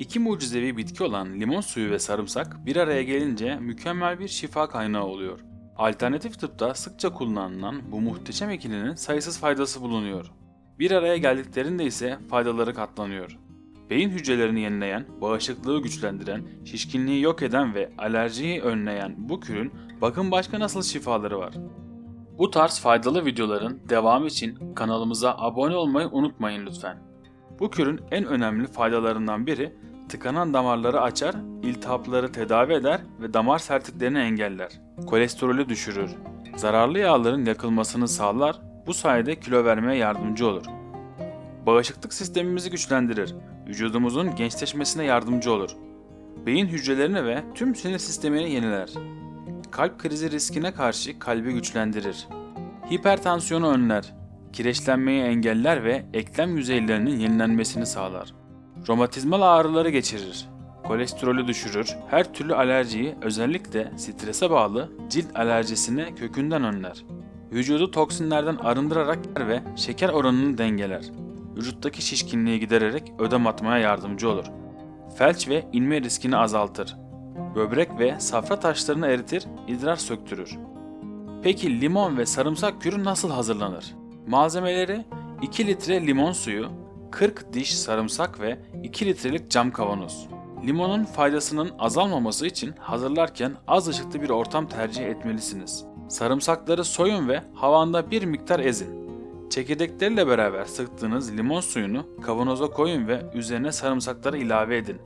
İki mucizevi bitki olan limon suyu ve sarımsak bir araya gelince mükemmel bir şifa kaynağı oluyor. Alternatif tıpta sıkça kullanılan bu muhteşem ikilinin sayısız faydası bulunuyor. Bir araya geldiklerinde ise faydaları katlanıyor. Beyin hücrelerini yenileyen, bağışıklığı güçlendiren, şişkinliği yok eden ve alerjiyi önleyen bu kürün bakın başka nasıl şifaları var. Bu tarz faydalı videoların devamı için kanalımıza abone olmayı unutmayın lütfen. Bu kürün en önemli faydalarından biri tıkanan damarları açar, iltihapları tedavi eder ve damar sertliklerini engeller. Kolesterolü düşürür. Zararlı yağların yakılmasını sağlar, bu sayede kilo vermeye yardımcı olur. Bağışıklık sistemimizi güçlendirir, vücudumuzun gençleşmesine yardımcı olur. Beyin hücrelerini ve tüm sinir sistemini yeniler. Kalp krizi riskine karşı kalbi güçlendirir. Hipertansiyonu önler, kireçlenmeyi engeller ve eklem yüzeylerinin yenilenmesini sağlar. Romatizmal ağrıları geçirir. Kolesterolü düşürür, her türlü alerjiyi özellikle strese bağlı cilt alerjisini kökünden önler. Vücudu toksinlerden arındırarak ve şeker oranını dengeler. Vücuttaki şişkinliği gidererek ödem atmaya yardımcı olur. Felç ve inme riskini azaltır. Böbrek ve safra taşlarını eritir, idrar söktürür. Peki limon ve sarımsak kürü nasıl hazırlanır? Malzemeleri 2 litre limon suyu, 40 diş sarımsak ve 2 litrelik cam kavanoz. Limonun faydasının azalmaması için hazırlarken az ışıklı bir ortam tercih etmelisiniz. Sarımsakları soyun ve havanda bir miktar ezin. Çekirdekleriyle beraber sıktığınız limon suyunu kavanoza koyun ve üzerine sarımsakları ilave edin.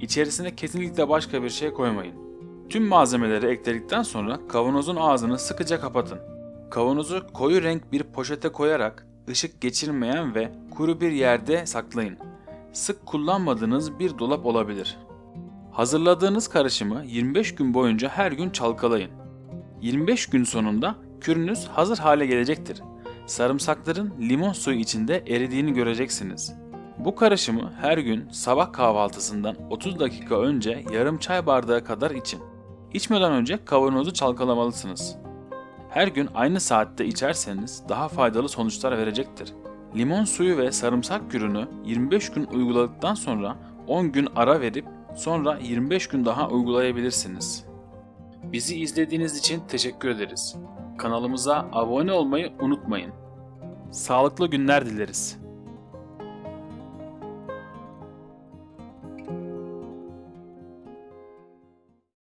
İçerisine kesinlikle başka bir şey koymayın. Tüm malzemeleri ekledikten sonra kavanozun ağzını sıkıca kapatın. Kavanozu koyu renk bir poşete koyarak ışık geçirmeyen ve kuru bir yerde saklayın. Sık kullanmadığınız bir dolap olabilir. Hazırladığınız karışımı 25 gün boyunca her gün çalkalayın. 25 gün sonunda kürünüz hazır hale gelecektir. Sarımsakların limon suyu içinde eridiğini göreceksiniz. Bu karışımı her gün sabah kahvaltısından 30 dakika önce yarım çay bardağı kadar için. İçmeden önce kavanozu çalkalamalısınız. Her gün aynı saatte içerseniz daha faydalı sonuçlar verecektir. Limon suyu ve sarımsak kürünü 25 gün uyguladıktan sonra 10 gün ara verip sonra 25 gün daha uygulayabilirsiniz. Bizi izlediğiniz için teşekkür ederiz. Kanalımıza abone olmayı unutmayın. Sağlıklı günler dileriz.